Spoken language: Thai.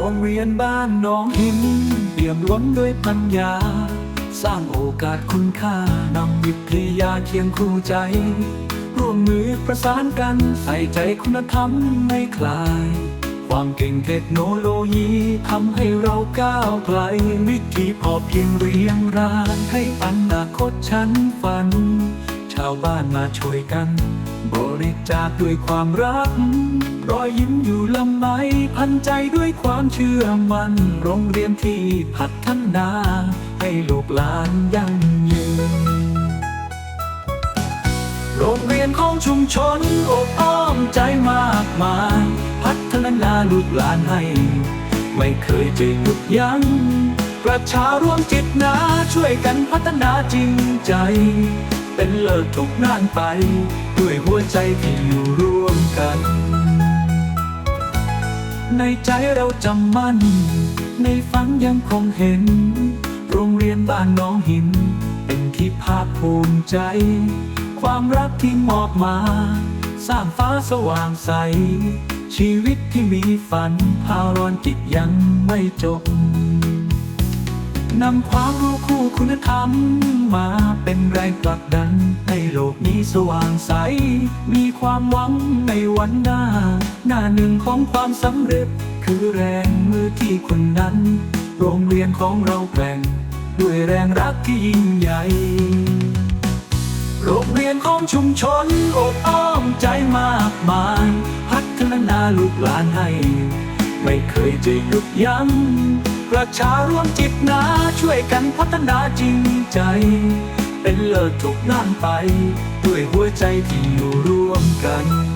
รงเรียนบ้านน้องหินเปี่ยมล้นด้วยปัญญา สร้างโอกาสคุณค่านำวิทยาเคียงคู่ใจ ร่วมมือประสานกันใส่ใจคุณธรรมไม่คลาย ความเก่งเทคโนโลยีทำให้เราก้าวไกลวิธีพอเพียงเรียงรายให้อนาคตฉันฝันาวบ้านมาช่วยกัน บริจาคด้วยความรัก รอยยิ้มอยู่ลำไมพันใจด้วยความเชื่อมัน่นโรงเรียนที่พัฒนา ให้ลูกหลานยั่งยืน โรงเรียนของชุมชนอบอ้อมใจมากมาย พัฒนาลูกหลานให้ ไม่เคยจะหยุดยัง้งประชาร่วมจิตนาช่วยกันพัฒนาจริงใจ เป็นเลิศทุกนานไป ด้วยหัวใจที่อยู่ร่วมกัน ในใจเราจำมั่น ในฝันยังคงเห็น โรงเรียนบ้านน้องหิน เป็นที่ภาคภูมิใจ ความรักที่มอบมา สร้างฟ้าสว่างใส ชีวิตที่มีฝันพารอนจิตยังไม่จบ นำความรู้คู่คุณธรรม มาเป็นแรงผลักดัน ให้โลกนี้สว่างใส มีความหวังในวันหน้า หน้าหนึ่งของความสำเร็จ คือแรงมือที่คนนั้น โรงเรียนของเราแกร่ง ด้วยแรงรักที่ยิ่งใหญ่ โรงเรียนของชุมชนอบอ้อมใจมากมาย พัฒนาลูกหลานให้ ไม่เคยจะหยุดยัง้ง ประชาร่วมจิตนาช่วยกันพัฒนาจริงใจ เป็นเลิศทุกด้านไป ด้วยหัวใจที่อยู่ร่วมกัน